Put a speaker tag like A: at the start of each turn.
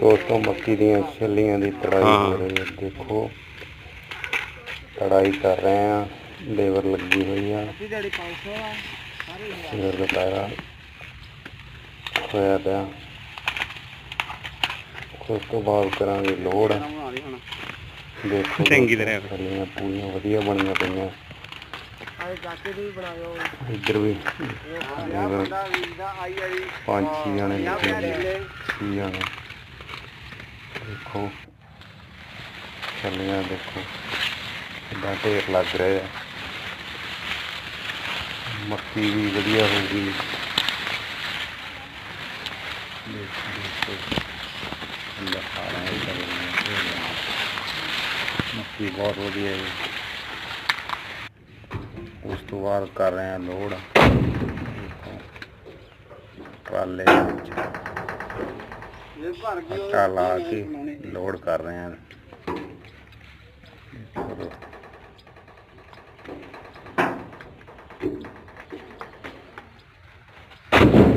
A: ਦੋਸਤੋ ਮੱਕੀ ਦੀਆਂ ਛੱਲੀਆਂ ਦੀ ਤੜਾਈ
B: ਹਾਂ।
A: ਰਹੀ ਹੈ ਦੇਖੋ। ਤੜਾਈ ਕਰ ਰਹੇ ਆ ਲੇਬਰ ਲੱਗੀ ਹੋਈ ਆ।
C: ਅੱਧੀ ਦਿਹਾੜੀ 500 ਆ। ਸਾਰੇ
A: ਸਿਰ ਦਾ ਪੈਰਾ ਹੋਇਆ ਪਿਆ। ਉਸ ਤੋਂ ਬਾਅਦ ਕਰਾਂਗੇ ਲੋਡ ਦੇਖੋ
B: ਚੰਗੀ ਤਰ੍ਹਾਂ।
A: ਛੱਲੀਆਂ ਪੂਰੀਆਂ ਵਧੀਆ ਬਣੀਆਂ ਪਈਆਂ।
C: ਆਏ ਜਾਕੇ ਦੀ ਬਣਾਇਓ।
A: ਇੱਧਰ ਵੀ।
C: ਇਹ ਬੰਦਾ ਵੀਰ ਦਾ ਆਈ ਵਾਲੀ
A: ਪੰਜ ਛੇ ਜਾਣੇ ਛੇ ਜਾਣੇ। ਦੇਖੋ। ਛੱਲੀਆਂ ਦੇਖੋ ਕਿੰਨਾ ਢੇਰ ਲੱਗ ਰਿਹਾ ਹੈ ਮੱਕੀ ਵੀ ਵਧੀਆ ਹੋ ਗਈ। ਦੇਖੋ ਹੈ ਮੱਕੀ ਬਹੁਤ ਵਧੀਆ ਹੈ। ਉਸ ਤੋਂ ਬਾਅਦ ਕਰ ਰਹੇ ਹਾਂ ਦੇਖੋ ਟਰਾਲੇ ਵਿੱਚ
C: ਇਹ ਭਰ
A: ਆਟਾ ਲਾ ਕੇ। ਲੋਡ ਕਰ ਰਹੇ ਹਾਂ ਦੇਖੋ।